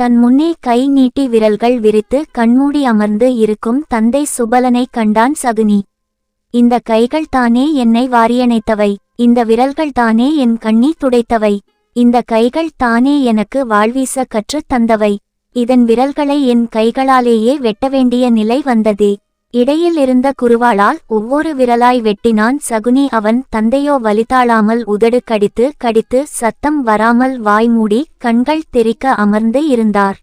தன் முன்னே கை நீட்டி விரல்கள் விரித்து கண்மூடி அமர்ந்து இருக்கும் தந்தை சுபலனை கண்டான் சகுனி. இந்த கைகள் தானே என்னை வாரியணைத்தவை. இந்த விரல்கள் தானே என் கண்ணீர் துடைத்தவை. இந்த கைகள் தானே எனக்கு வாழ்வீச கற்றுத் தந்தவை. இதன் விரல்களை என் கைகளாலேயே வெட்ட வேண்டிய நிலை வந்ததே. இடையில் இருந்த குருவாளால் ஒவ்வொரு விரலாய் வெட்டினான் சகுனி. அவன் தந்தையோ வலித்தாளாமல் உதடு கடித்து கடித்து சத்தம் வராமல் வாய் மூடி கண்கள் தெறிக்க அமர்ந்து இருந்தார்.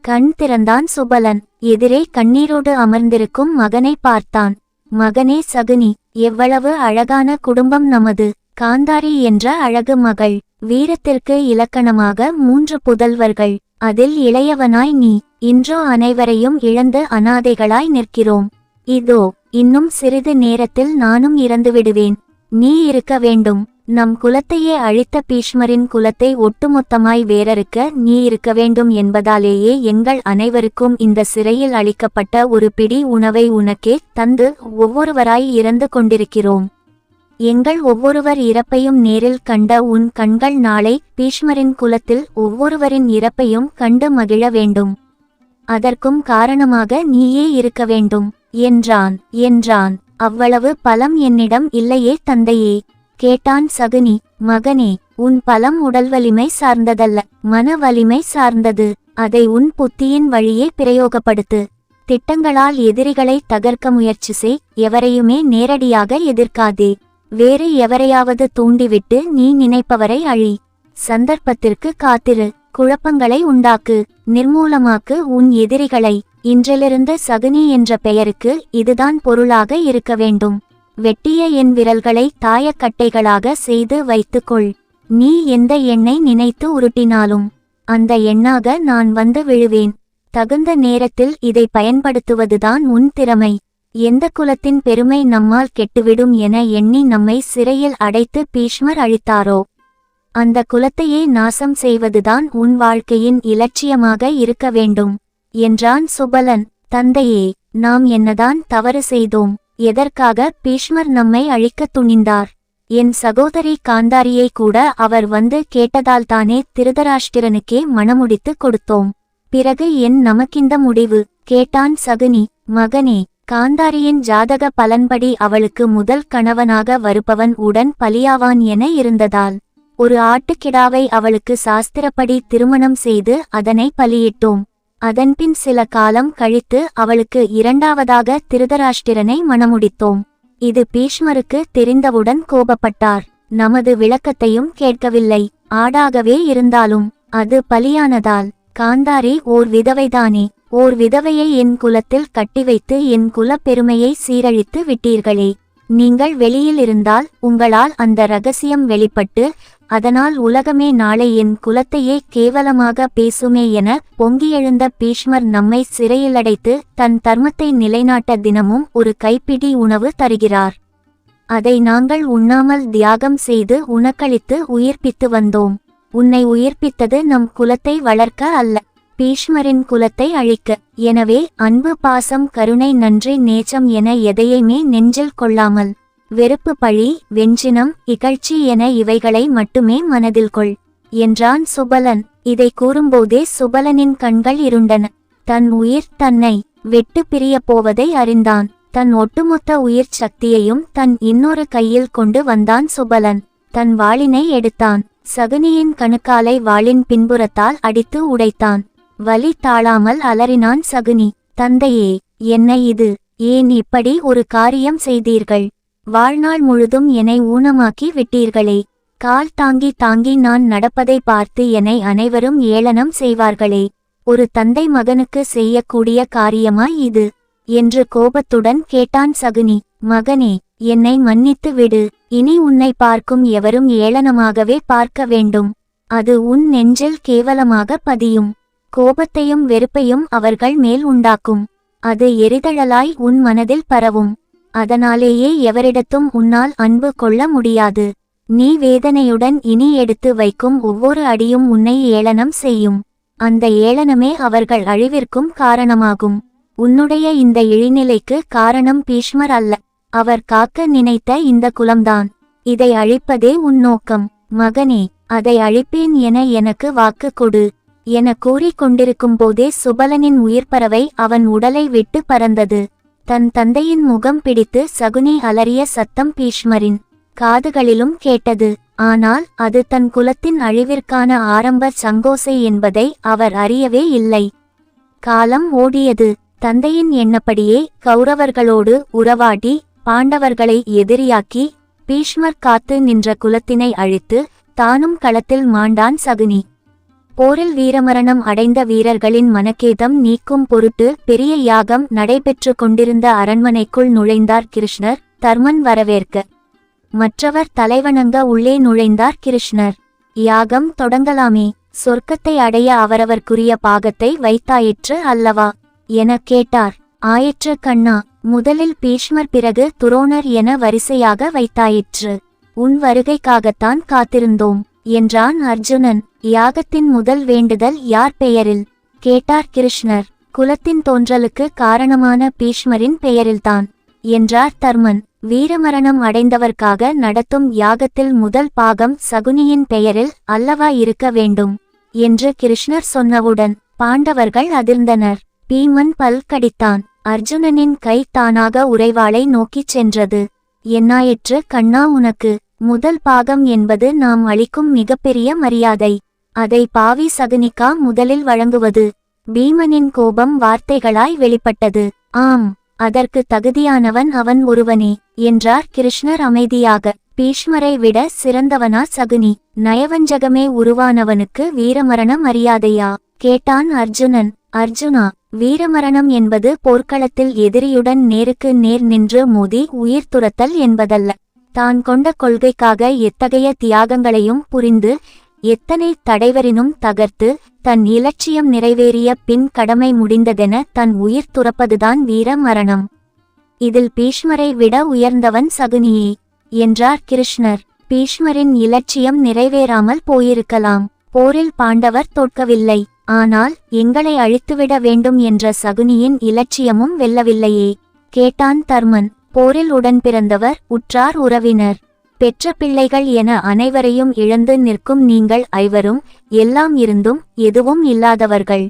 கண் திறந்தான் சுபலன். எதிரே கண்ணீரோடு அமர்ந்திருக்கும் மகனை பார்த்தான். மகனே சகுனி எவ்வளவு அழகான குடும்பம் நமது. காந்தாரி என்ற அழகு மகள். வீரத்திற்கு இலக்கணமாக மூன்று புதல்வர்கள். அதில் இளையவனாய் நீ இன்றோ அனைவரையும் இழந்து அனாதைகளாய் நிற்கிறோம். இதோ இன்னும் சிறிது நேரத்தில் நானும் இறந்து விடுவேன் நீ இருக்க வேண்டும். நம் குலத்தையே அழித்த பீஷ்மரின் குலத்தை ஒட்டுமொத்தமாய் வேறறுக்க நீ இருக்க வேண்டும் என்பதாலேயே எங்கள் அனைவருக்கும் இந்த சிறையில் அளிக்கப்பட்ட ஒரு பிடி உணவை உனக்கே தந்து ஒவ்வொருவராய் இறந்து கொண்டிருக்கிறோம். எங்கள் ஒவ்வொருவர் இறப்பையும் நேரில் கண்ட உன் கண்கள் நாளை பீஷ்மரின் குலத்தில் ஒவ்வொருவரின் இறப்பையும் கண்டு மகிழ வேண்டும். அதற்கும் காரணமாக நீயே இருக்க வேண்டும். என்றான் என்றான். அவ்வளவு பலம் என்னிடம் இல்லையே தந்தையே. கேட்டான் சகுனி மகனே உன் பலம் உடல் வலிமை சார்ந்ததல்ல மன வலிமை சார்ந்தது. அதை உன் புத்தியின் வழியே பிரயோகப்படுத்து. திட்டங்களால் எதிரிகளை தகர்க்க முயற்சி செய் எவரையுமே நேரடியாக எதிர்க்காதே. வேறு எவரையாவது தூண்டிவிட்டு நீ நினைப்பவரை அழி. சந்தர்ப்பத்திற்கு காத்திரு. குழப்பங்களை உண்டாக்கு. நிர்மூலமாக்கு உன் எதிரிகளை. இன்றிலிருந்து சகுனி என்ற பெயருக்கு இதுதான் பொருளாக இருக்க வேண்டும். வெட்டிய என் விரல்களை தாயக்கட்டைகளாக செய்து வைத்துக்கொள். நீ எந்த எண்ணை நினைத்து உருட்டினாலும். அந்த எண்ணாக நான் வந்து விழுவேன். தகுந்த நேரத்தில் இதை பயன்படுத்துவதுதான் உன் திறமை. எந்த குலத்தின் பெருமை நம்மால் கெட்டுவிடும் என எண்ணி நம்மை சிறையில் அடைத்து பீஷ்மர் அழித்தாரோ? அந்த குலத்தையே நாசம் செய்வதுதான் உன் வாழ்க்கையின் இலட்சியமாக இருக்க வேண்டும் என்றான் சுபலன். தந்தையே நாம் என்னதான் தவறு செய்தோம் எதற்காக பீஷ்மர் நம்மை அழிக்கத் துணிந்தார்? என் சகோதரி காந்தாரியை கூட அவர் வந்து கேட்டதால்தானே திருதராஷ்டிரனுக்கே மணமுடித்து கொடுத்தோம். பிறகு என் நமக்கிந்த முடிவு கேட்டான் சகுனி. மகனே காந்தாரியின் ஜாதக பலன்படி அவளுக்கு முதல் கணவனாக வருபவன் உடன் பலியாவான் என இருந்ததால் ஒரு ஆட்டுக்கிடாவை அவளுக்கு சாஸ்திரப்படி திருமணம் செய்து அதனை பலியிட்டோம். அதன்பின் சில காலம் கழித்து அவளுக்கு இரண்டாவதாக திருதராஷ்டிரனை மணமுடித்தோம். இது பீஷ்மருக்கு தெரிந்தவுடன் கோபப்பட்டார். நமது விளக்கத்தையும் கேட்கவில்லை. ஆடாகவே இருந்தாலும் அது பலியானதால் காந்தாரி ஓர் விதவைதானே. ஓர் விதவையை என் குலத்தில் கட்டி வைத்து என் குலப் பெருமையை சீரழித்து விட்டீர்களே. நீங்கள் வெளியில் இருந்தால் உங்களால் அந்த ரகசியம் வெளிப்பட்டு அதனால் உலகமே நாளை என் குலத்தையே கேவலமாக பேசுமே என பொங்கியெழுந்த பீஷ்மர் நம்மை சிறையிலடைத்து தன் தர்மத்தை நிலைநாட்ட தினமும் ஒரு கைப்பிடி உணவு தருகிறார். அதை நாங்கள் உண்ணாமல் தியாகம் செய்து உனக்களித்து உயிர்ப்பித்து வந்தோம். உன்னை உயிர்ப்பித்தது நம் குலத்தை வளர்க்க அல்ல. பீஷ்மரின் குலத்தை அழிக்க. எனவே அன்பு பாசம் கருணை நன்றி நேச்சம் என எதையுமே நெஞ்சில் கொள்ளாமல் வெறுப்பு பழி வெஞ்சினம் இகழ்ச்சி என இவைகளை மட்டுமே மனதில் கொள் என்றான் சுபலன். இதை கூறும்போதே சுபலனின் கண்கள் இருண்டன. தன் உயிர் தன்னை வெட்டு பிரியப் போவதை அறிந்தான். தன் ஒட்டுமொத்த உயிர் சக்தியையும் தன் இன்னொரு கையில் கொண்டு வந்தான் சுபலன். தன் வாளினை எடுத்தான். சகுனியின் கணுக்காலை வாளின் பின்புறத்தால் அடித்து உடைத்தான். வலி தாழாமல் அலறினான் சகுனி. தந்தையே என்ன இது? ஏன் இப்படி ஒரு காரியம் செய்தீர்கள்? வாழ்நாள் முழுதும் என்னை ஊனமாக்கி விட்டீர்களே. கால் தாங்கி தாங்கி நான் நடப்பதை பார்த்து என்னை அனைவரும் ஏளனம் செய்வார்களே. ஒரு தந்தை மகனுக்கு செய்யக்கூடிய காரியமா இது? என்று கோபத்துடன் கேட்டான் சகுனி. மகனே என்னை மன்னித்து விடு. இனி உன்னை பார்க்கும் எவரும் ஏளனமாகவே பார்க்க வேண்டும். அது உன் நெஞ்சில் கேவலமாக பதியும். கோபத்தையும் வெறுப்பையும் அவர்கள் மேல் உண்டாக்கும். அது எரிதழலாய் உன் மனதில் பரவும். அதனாலேயே எவரிடத்தும் உன்னால் அன்பு கொள்ள முடியாது. நீ வேதனையுடன் இனி எடுத்து வைக்கும் ஒவ்வொரு அடியும் உன்னை ஏளனம் செய்யும். அந்த ஏளனமே அவர்கள் அழிவிற்கும் காரணமாகும். உன்னுடைய இந்த இழிநிலைக்கு காரணம் பீஷ்மர் அல்ல. அவர் காக்க நினைத்த இந்த குலம்தான். இதை அழிப்பதே உன் நோக்கம். மகனே அதை அழிப்பேன் என எனக்கு வாக்கு கொடு. என கூறிக்கொண்டிருக்கும் போதே சுபலனின் உயிர்ப்பறவை அவன் உடலை விட்டு பறந்தது. தன் தந்தையின் முகம் பிடித்து சகுனி அலறிய சத்தம் பீஷ்மரின் காதுகளிலும் கேட்டது. ஆனால் அது தன் குலத்தின் அழிவிற்கான ஆரம்ப சங்கோசை என்பதை அவர் அறியவே இல்லை. காலம் ஓடியது. தந்தையின் எண்ணப்படியே கௌரவர்களோடு உறவாடி பாண்டவர்களை எதிரியாக்கி பீஷ்மர் காத்து நின்ற குலத்தினை அழித்து தானும் களத்தில் மாண்டான் சகுனி. போரில் வீரமரணம் அடைந்த வீரர்களின் மனக்கேதம் நீக்கும் பொருட்டு பெரிய யாகம் நடைபெற்று கொண்டிருந்த அரண்மனைக்குள் நுழைந்தார் கிருஷ்ணர் தர்மன் வரவேற்க. மற்றவர் தலைவணங்க உள்ளே நுழைந்தார் கிருஷ்ணர். யாகம் தொடங்கலாமே சொர்க்கத்தை அடைய அவரவர்க்குரிய பாகத்தை வைத்தாயிற்று அல்லவா? எனக் கேட்டார். ஆயிற்று கண்ணா முதலில் பீஷ்மர் பிறகு துரோணர் என வரிசையாக வைத்தாயிற்று. உன் வருகைக்காகத்தான் காத்திருந்தோம். என்றான் அர்ஜுனன். யாகத்தின் முதல் வேண்டுதல் யார் பெயரில்? கேட்டார் கிருஷ்ணர். குலத்தின் தோன்றலுக்கு காரணமான பீஷ்மரின் பெயரில்தான் என்றார் தர்மன். வீரமரணம் அடைந்தவர்க்காக நடத்தும் யாகத்தில் முதல் பாகம் சகுனியின் பெயரில் அல்லவா இருக்க வேண்டும் என்று கிருஷ்ணர் சொன்னவுடன் பாண்டவர்கள் அதிர்ந்தனர். பீமன் பல் கடித்தான். அர்ஜுனனின் கை தானாக உறைவாளை நோக்கிச் சென்றது. என்னாயிற்று கண்ணா உனக்கு? முதல் பாகம் என்பது நாம் அளிக்கும் மிகப்பெரிய மரியாதை. அதை பாவி சகுனிகா முதலில் வழங்குவது. பீமனின் கோபம் வார்த்தைகளாய் வெளிப்பட்டது. ஆம் அதற்கு தகுதியானவன் அவன் ஒருவனே என்றார் கிருஷ்ணர் அமைதியாக. பீஷ்மரை விட சிறந்தவனா சகுனி. நயவஞ்சகமே உருவானவனுக்கு வீரமரண மரியாதையா? கேட்டான் அர்ஜுனன். அர்ஜுனா வீரமரணம் என்பது போர்க்களத்தில் எதிரியுடன் நேருக்கு நேர் நின்று மோதி உயிர் துரத்தல் என்பதல்ல. தான் கொண்ட கொள்கைக்காக எத்தகைய தியாகங்களையும் புரிந்து எத்தனை தடைவரினும் தகர்த்து தன் இலட்சியம் நிறைவேறிய பின் கடமை முடிந்ததென தன் உயிர் துறப்பதுதான் வீர மரணம். இதில் பீஷ்மரை விட உயர்ந்தவன் சகுனியே என்றார் கிருஷ்ணர். பீஷ்மரின் இலட்சியம் நிறைவேறாமல் போயிருக்கலாம். போரில் பாண்டவர் தோற்கவில்லை. ஆனால் எங்களை அழித்துவிட வேண்டும் என்ற சகுனியின் இலட்சியமும் வெல்லவில்லையே. கேட்டான் தர்மன். போரில் உடன் பிறந்தவர் உற்றார் உறவினர். பெற்ற பிள்ளைகள் என அனைவரையும் இழந்து நிற்கும் நீங்கள் ஐவரும் எல்லாம் இருந்தும் எதுவும் இல்லாதவர்கள்.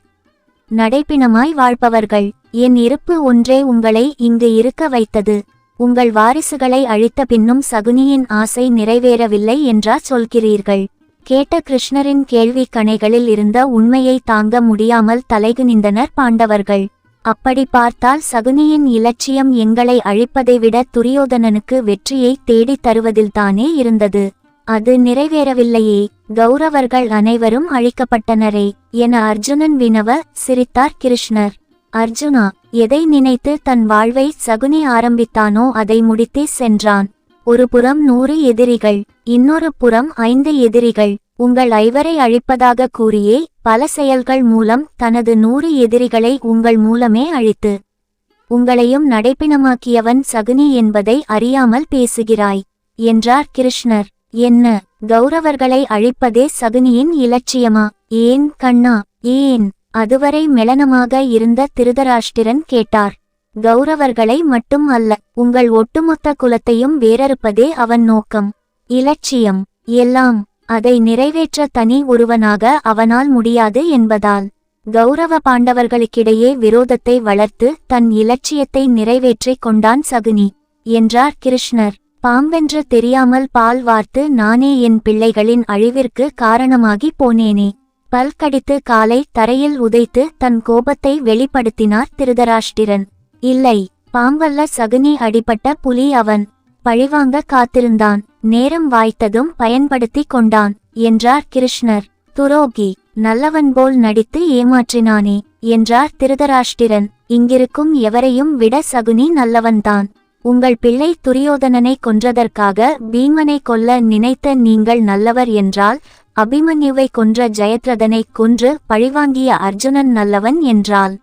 நடைப்பிணமாய் வாழ்பவர்கள். என் இருப்பு ஒன்றே உங்களை இங்கு இருக்க வைத்தது. உங்கள் வாரிசுகளை அழித்த பின்னும் சகுனியின் ஆசை நிறைவேறவில்லை என்றா சொல்கிறீர்கள். கேட்ட கிருஷ்ணரின் கேள்வி கணைகளில் இருந்த உண்மையை தாங்க முடியாமல் தலைகுனிந்தனர் பாண்டவர்கள். அப்படி பார்த்தால் சகுனியின் இலட்சியம் எங்களை அழிப்பதை விட துரியோதனனுக்கு வெற்றியை தேடித் தருவதில்தானே இருந்தது. அது நிறைவேறவில்லையே. கௌரவர்கள் அனைவரும் அழிக்கப்பட்டனரே. என அர்ஜுனன் வினவ சிரித்தார் கிருஷ்ணர். அர்ஜுனா எதை நினைத்து தன் வாழ்வை சகுனி ஆரம்பித்தானோ அதை முடித்தே சென்றான். ஒரு புறம் நூறு எதிரிகள் இன்னொரு புறம் ஐந்து எதிரிகள் உங்கள் ஐவரை அழிப்பதாக கூறியே பல செயல்கள் மூலம் தனது நூறு எதிரிகளை உங்கள் மூலமே அழித்து உங்களையும் நடைப்பிணமாக்கியவன் சகுனி என்பதை அறியாமல் பேசுகிறாய் என்றார் கிருஷ்ணர். என்ன கௌரவர்களை அழிப்பதே சகுனியின் இலட்சியமா? ஏன் கண்ணா ஏன்? அதுவரை மெளனமாக இருந்த திருதராஷ்டிரன் கேட்டார். கௌரவர்களை மட்டும் அல்ல உங்கள் ஒட்டுமொத்த குலத்தையும் வேறறுப்பதே அவன் நோக்கம். இலட்சியம். எல்லாம் அதை நிறைவேற்ற தனி ஒருவனாக அவனால் முடியாது என்பதால் கௌரவ பாண்டவர்களுக்கிடையே விரோதத்தை வளர்த்து தன் இலட்சியத்தை நிறைவேற்றிக் கொண்டான் சகுனி என்றார் கிருஷ்ணர். பாம்பென்று தெரியாமல் பால் வார்த்து நானே என் பிள்ளைகளின் அழிவிற்கு காரணமாகி போனேனே. பல்கடித்து காலை தரையில் உதைத்து தன் கோபத்தை வெளிப்படுத்தினார் திருதராஷ்டிரன். இல்லை பாம்பல்ல சகுனி அடிபட்ட புலி அவன். பழிவாங்க காத்திருந்தான். நேரம் வாய்த்ததும் பயன்படுத்தி கொண்டான் என்றார் கிருஷ்ணர். துரோகி நல்லவன் போல் நடித்து ஏமாற்றினானே என்றார் திருதராஷ்டிரன். இங்கிருக்கும் எவரையும் விட சகுனி நல்லவன்தான். உங்கள் பிள்ளை துரியோதனனை கொன்றதற்காக பீமனை கொல்ல நினைத்த நீங்கள் நல்லவர் என்றால் அபிமன்யுவை கொன்ற ஜெயத்ரதனை கொன்று பழிவாங்கிய அர்ஜுனன் நல்லவன் என்றாள்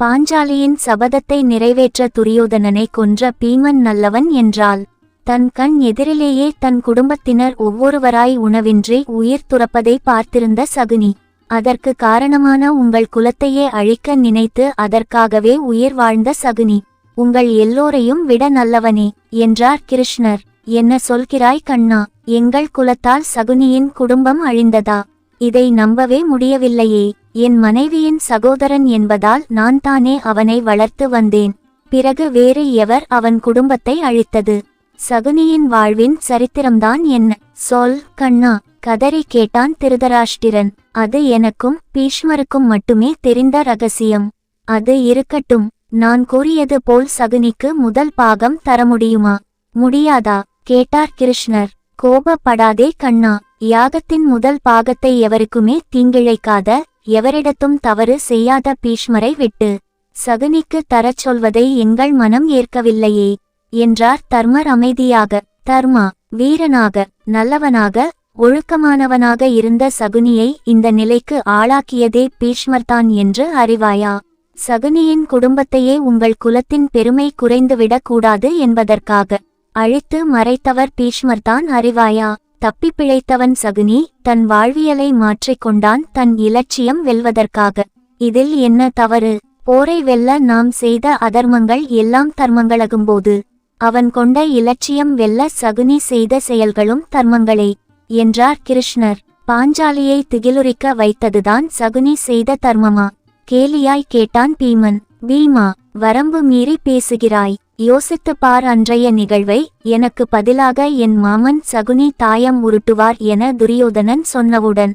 பாஞ்சாலியின் சபதத்தை நிறைவேற்ற துரியோதனனை கொன்ற பீமன் நல்லவன் என்றால் தன் கண் எதிரிலேயே தன் குடும்பத்தினர் ஒவ்வொருவராய் உணவின்றி உயிர் துறப்பதை பார்த்திருந்த சகுனி அதற்கு காரணமான உங்கள் குலத்தையே அழிக்க நினைத்து அதற்காகவே உயிர் வாழ்ந்த சகுனி உங்கள் எல்லோரையும் விட நல்லவனே என்றார் கிருஷ்ணர். என்ன சொல்கிறாய் கண்ணா எங்கள் குலத்தால் சகுனியின் குடும்பம் அழிந்ததா? இதை நம்பவே முடியவில்லையே. என் மனைவியின் சகோதரன் என்பதால் நான் தானே அவனை வளர்த்து வந்தேன். பிறகு வேறு எவர் அவன் குடும்பத்தை அழித்தது? சகுனியின் வாழ்வின் சரித்திரம்தான் என்ன? சொல் கண்ணா கதறி கேட்டான் திருதராஷ்டிரன். அது எனக்கும் பீஷ்மருக்கும் மட்டுமே தெரிந்த ரகசியம். அது இருக்கட்டும். நான் கூறியது போல் சகுனிக்கு முதல் பாகம் தர முடியுமா? முடியாதா? கேட்டார் கிருஷ்ணர். கோபப்படாதே கண்ணா. யாகத்தின் முதல் பாகத்தை எவருக்குமே தீங்கிழைக்காத எவரிடத்தும் தவறு செய்யாத பீஷ்மரை விட்டு சகுனிக்கு தரச் சொல்வதை எங்கள் மனம் ஏற்கவில்லையே என்றார் தர்மர் அமைதியாக. தர்மா வீரனாக நல்லவனாக ஒழுக்கமானவனாக இருந்த சகுனியை இந்த நிலைக்கு ஆளாக்கியதே பீஷ்மர்தான் என்று அறிவாயா? சகுனியின் குடும்பத்தையே உங்கள் குலத்தின் பெருமை குறைந்துவிடக் கூடாது என்பதற்காக அழித்து மறைத்தவர் பீஷ்மர்தான் அறிவாயா? தப்பி பிழைத்தவன் சகுனி தன் வாழ்வியலை மாற்றிக்கொண்டான் தன் இலட்சியம் வெல்வதற்காக. இதில் என்ன தவறு? போரை வெல்ல நாம் செய்த அதர்மங்கள் எல்லாம் தர்மங்களாகும்போது அவன் கொண்ட இலட்சியம் வெல்ல சகுனி செய்த செயல்களும் தர்மங்களே என்றார் கிருஷ்ணர். பாஞ்சாலியை திகிலுரிக்க வைத்ததுதான் சகுனி செய்த தர்மமா? கேலியாய் கேட்டான் பீமன். பீமா வரம்பு மீறி பேசுகிறாய். யோசித்து பார் அன்றைய நிகழ்வை எனக்கு பதிலாக என் மாமன் சகுனி தாயம் உருட்டுவார் என துரியோதனன் சொன்னவுடன்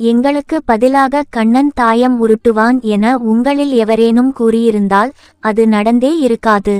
எங்களுக்கு பதிலாக கண்ணன் தாயம் உருட்டுவான் என உங்களில் எவரேனும் கூறியிருந்தால் அது நடந்தே இருக்காது.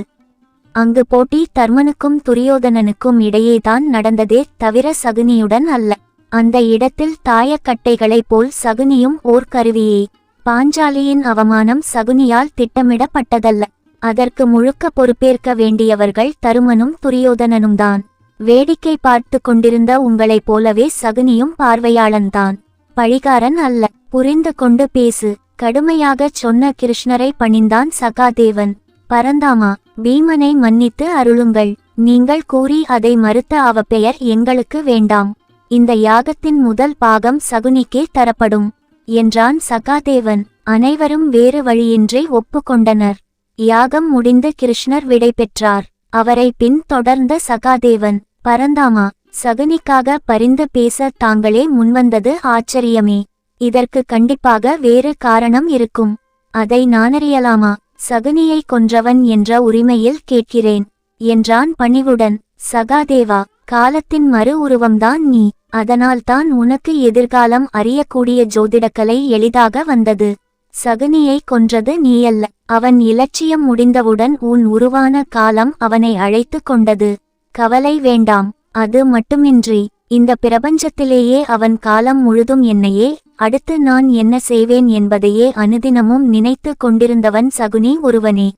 அங்கு போட்டி தர்மனுக்கும் துரியோதனனுக்கும் இடையேதான் நடந்ததே தவிர சகுனியுடன் அல்ல. அந்த இடத்தில் தாயக்கட்டைகளைப் போல் சகுனியும் ஓர் கருவியே பாஞ்சாலியின் அவமானம் சகுனியால் திட்டமிடப்பட்டதல்ல. அதற்கு முழுக்க பொறுப்பேற்க வேண்டியவர்கள் தருமனும் துரியோதனனும்தான். வேடிக்கை பார்த்து கொண்டிருந்த உங்களைப் போலவே சகுனியும் பார்வையாளன்தான். பழிகாரன் அல்ல. புரிந்து கொண்டு பேசு. கடுமையாகச் சொன்ன கிருஷ்ணரை பணிந்தான் சகாதேவன். பரந்தாமா பீமனை மன்னித்து அருளுங்கள். நீங்கள் கூறி அதை மறுத்த அவ பெயர் எங்களுக்கு வேண்டாம். இந்த யாகத்தின் முதல் பாகம் சகுனிக்கே தரப்படும் என்றான் சகாதேவன். அனைவரும் வேறு வழியின்றி ஒப்புக்கொண்டனர். யாகம் முடிந்து கிருஷ்ணர் விடை பெற்றார். அவரை பின் தொடர்ந்த சகாதேவன் பரந்தாமா சகுனிக்காக பரிந்து பேச தாங்களே முன்வந்தது ஆச்சரியமே. இதற்கு கண்டிப்பாக வேறு காரணம் இருக்கும். அதை நானறியலாமா? சகுனியை கொன்றவன் என்ற உரிமையில் கேட்கிறேன் என்றான் பணிவுடன். சகாதேவா காலத்தின் மறு உருவம்தான் நீ. அதனால்தான் உனக்கு எதிர்காலம் அறியக்கூடிய ஜோதிடக்கலை எளிதாக வந்தது. சகுனியை கொன்றது நீயல்ல. அவன் இலட்சியம் முடிந்தவுடன் உன் உருவான காலம் அவனை அழைத்து கொண்டது. கவலை வேண்டாம் அது மட்டுமின்றி இந்த பிரபஞ்சத்திலேயே அவன் காலம் முழுதும் என்னையே அடுத்து நான் என்ன செய்வேன் என்பதையே அனுதினமும் நினைத்து கொண்டிருந்தவன் சகுனி ஒருவனே.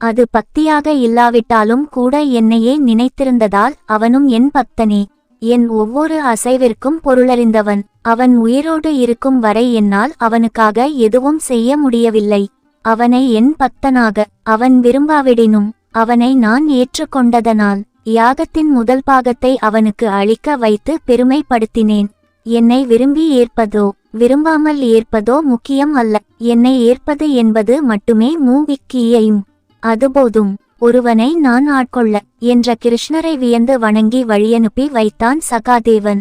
அது பக்தியாக இல்லாவிட்டாலும் கூட என்னையே நினைத்திருந்ததால் அவனும் என் பக்தனே. என் ஒவ்வொரு அசைவிற்கும் பொருளறிந்தவன். அவன் உயிரோடு இருக்கும் வரை என்னால் அவனுக்காக எதுவும் செய்ய முடியவில்லை. அவனை என் பக்தனாக அவன் விரும்பாவிடினும் அவனை நான் ஏற்றுக்கொண்டதனால் யாகத்தின் முதல் பாகத்தை அவனுக்கு அளிக்க வைத்து பெருமைப்படுத்தினேன். என்னை விரும்பி ஏற்பதோ விரும்பாமல் ஏற்பதோ முக்கியம் அல்ல. என்னை ஏற்பது என்பது மட்டுமே மூவிக்கியையும் அதுபோதும் ஒருவனை நான் ஆட்கொள்ள என்ற கிருஷ்ணரை வியந்து வணங்கி வழியனுப்பி வைத்தான் சகாதேவன்.